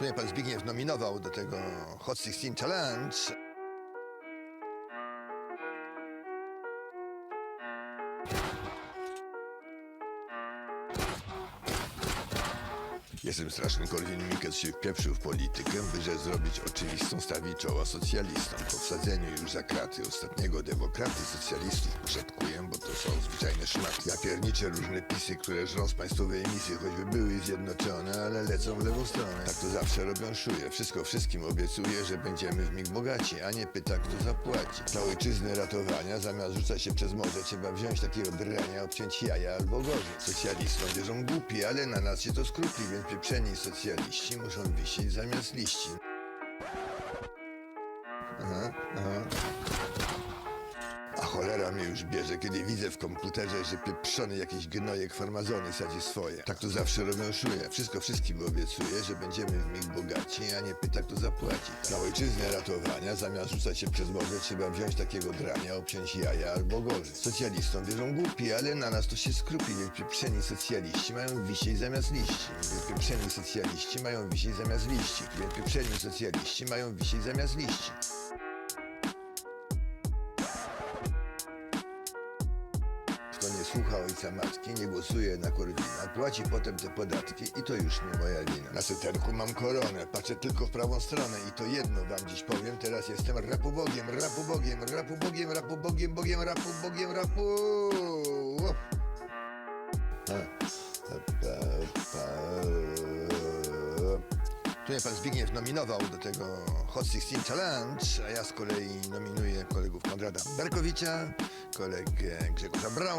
Tu mnie pan Zbigniew nominował do tego Hot 16 Challenge. Jestem straszny Korwin Mikkes się wpieprzył w politykę, by że zrobić oczywistą stawi czoła socjalistom. Po wsadzeniu już za kraty ostatniego demokraty socjalistów poszatkuję, bo to są zwyczajne szmaty. Ja pierniczę różne pisy, które żrą z państwowej emisji, choćby były zjednoczone, ale lecą w lewą stronę. Tak to zawsze robią szuje. Wszystko wszystkim obiecuje, że będziemy w mig bogaci, a nie pyta, kto zapłaci. Dla ojczyzny ratowania, zamiast rzucać się przez morze, trzeba wziąć takiego drania, obciąć jaja albo gorzej. Socjalistom wierzą głupi, ale na nas się to skrupi, więc pieprzeni socjaliści muszą wisieć zamiast liści. Aha, cholera mnie już bierze, kiedy widzę w komputerze, że pieprzony jakiś gnojek farmazony sadzi swoje. Tak to zawsze robią szuje. Wszystko wszystkim obiecuje, że będziemy w mig bogaci, a nie pyta kto zapłaci. Na ojczyznę ratowania, zamiast rzucać się przez morze, trzeba wziąć takiego drania, obciąć jaja albo gorzej. Socjalistom wierzą głupi, ale na nas to się skrupi, więc pieprzeni socjaliści mają wisieć zamiast liści. Więc pieprzeni socjaliści mają wisieć zamiast liści. Więc pieprzeni socjaliści mają wisieć zamiast liści. Słucha ojca matki, nie głosuje na Korwina, płaci potem te podatki i to już nie moja wina. Na seterku mam koronę, patrzę tylko w prawą stronę i to jedno wam dziś powiem, teraz jestem rapubogiem, rapubogiem, rapubogiem, bogiem, rapu... O. A, pa, pa. Tu mnie pan Zbigniew nominował do tego Hot 16 Challenge, a ja z kolei nominuję kolegów Konrada Berkowicza, kolegę Grzegorza Brauna,